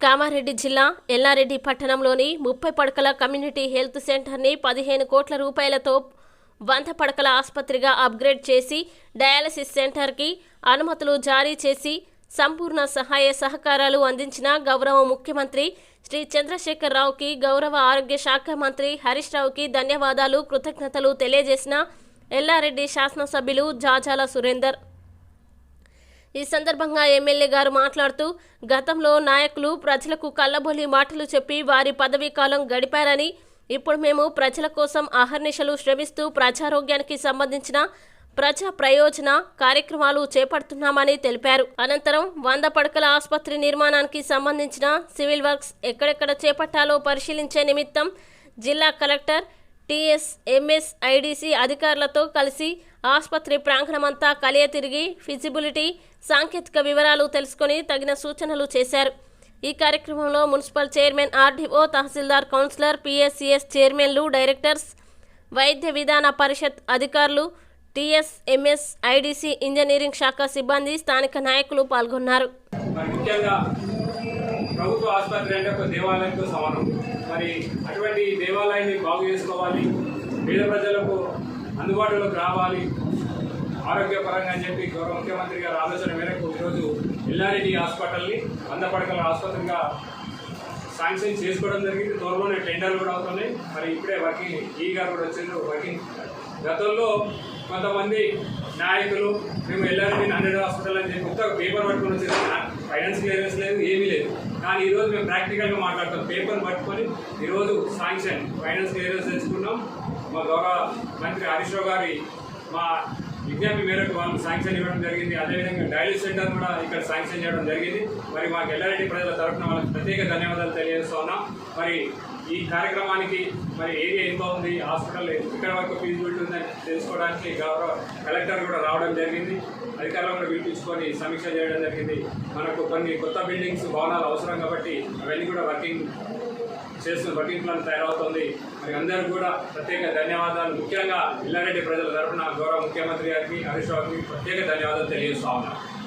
కామారెడ్డి జిల్లా ఎల్లారెడ్డి పట్టణంలోని ముప్పై పడకల కమ్యూనిటీ హెల్త్ సెంటర్ని పదిహేను కోట్ల రూపాయలతో వంద పడకల ఆసుపత్రిగా అప్గ్రేడ్ చేసి డయాలసిస్ సెంటర్కి అనుమతులు జారీ చేసి సంపూర్ణ సహాయ సహకారాలు అందించిన గౌరవ ముఖ్యమంత్రి శ్రీ చంద్రశేఖర్ రావుకి గౌరవ ఆరోగ్య శాఖ మంత్రి హరీష్ రావుకి ధన్యవాదాలు కృతజ్ఞతలు తెలియజేసిన ఎల్లారెడ్డి శాసనసభ్యులు జాజాల సురేందర్. ఈ సందర్భంగా ఎమ్మెల్యే గారు మాట్లాడుతూ గతంలో నాయకులు ప్రజలకు కళ్ళబొల్లి మాటలు చెప్పి వారి పదవీ కాలం గడిపారని ఇప్పుడు మేము ప్రజల కోసం అహర్నిశలు శ్రమిస్తూ ప్రజారోగ్యానికి సంబంధించిన ప్రజా ప్రయోజన కార్యక్రమాలు చేపడుతున్నామని తెలిపారు. అనంతరం వంద పడకల ఆసుపత్రి నిర్మాణానికి సంబంధించిన సివిల్ వర్క్స్ ఎక్కడెక్కడ చేపట్టాలో పరిశీలించే నిమిత్తం జిల్లా కలెక్టర్ టీఎస్ ఎంఎస్ ఐడిసి అధికారులతో కలిసి ఆసుపత్రి ప్రాంగణమంతా కలియ తిరిగి ఫిజిబిలిటీ సాంకేతిక వివరాలు తెలుసుకొని తగిన సూచనలు చేశారు. ఈ కార్యక్రమంలో municipal chairman RDO tahsildar councillor PSCS చైర్మన్లు డైరెక్టర్స్ వైద్య విధాన పరిషత్ అధికారులు టీఎస్ ఎంఎస్ ఐడిసి ఇంజనీరింగ్ శాఖ సిబ్బంది స్థానిక నాయకులు పాల్గొన్నారు. ముఖ్యంగా ప్రభుత్వ ఆసుపత్రి అంటే ఒక దేవాలయంతో సమానం. మరి అటువంటి దేవాలయాన్ని బాగు చేసుకోవాలి. పేద ప్రజలకు అందుబాటులోకి రావాలి. ఆరోగ్యపరంగా అని చెప్పి గౌరవ ముఖ్యమంత్రి గారి ఆలోచన మేరకు ఈరోజు ఎల్లారెడ్డి హాస్పిటల్ని వంద పడకల ఆసుపత్రిగా శాంక్షన్ చేసుకోవడం జరిగింది. త్వరలోనే టెండర్లు కూడా అవుతున్నాయి. మరి ఇప్పుడే వర్కింగ్ ఈ గారు కూడా వచ్చిండ్రు వర్కింగ్. గతంలో కొంతమంది నాయకులు మేము ఎల్లారెడ్డి హండ్రెడ్ హాస్పిటల్ అని చెప్పి కొత్తగా పేపర్ పట్టుకుని వచ్చేది ఫైనాన్స్ క్లియరెన్స్ లేదు ఏమీ లేదు. కానీ ఈరోజు మేము ప్రాక్టికల్గా మాట్లాడతాం. పేపర్ పట్టుకొని ఈరోజు శాంక్షన్ ఫైనాన్స్ క్లియరెన్స్ తెచ్చుకున్నాం. మా గౌరవ మంత్రి హరీష్ రావు గారి మా విజ్ఞప్తి మేరకు వాళ్ళకి శాంక్షన్ ఇవ్వడం జరిగింది. అదేవిధంగా డైలీ సెంటర్ కూడా ఇక్కడ శాంక్షన్ చేయడం జరిగింది. మరి మాకు ఎల్లారెడ్డి ప్రజల తరఫున వాళ్ళకి ప్రత్యేక ధన్యవాదాలు తెలియజేస్తూ ఉన్నాం మరి ఈ కార్యక్రమానికి మరి ఏరియా ఎంత ఉంది? హాస్పిటల్ ఇక్కడ వరకు ఫీజు ఉంటుందని తెలుసుకోవడానికి గౌరవ కలెక్టర్ కూడా రావడం జరిగింది. అధికారులు కూడా పిలిపించుకొని సమీక్ష చేయడం జరిగింది. మనకు కొన్ని కొత్త బిల్డింగ్స్ భవనాలు అవసరం కాబట్టి అవన్నీ కూడా వర్కింగ్ చేస్తున్న వర్కింగ్ ప్లాన్ తయారవుతుంది. మరి అందరూ కూడా ప్రత్యేక ధన్యవాదాలు. ముఖ్యంగా ఇల్లారెడ్డి ప్రజల తరఫున గౌరవ ముఖ్యమంత్రి గారికి హరీష్ రావుకి ప్రత్యేక ధన్యవాదాలు తెలియజేస్తా ఉన్నాను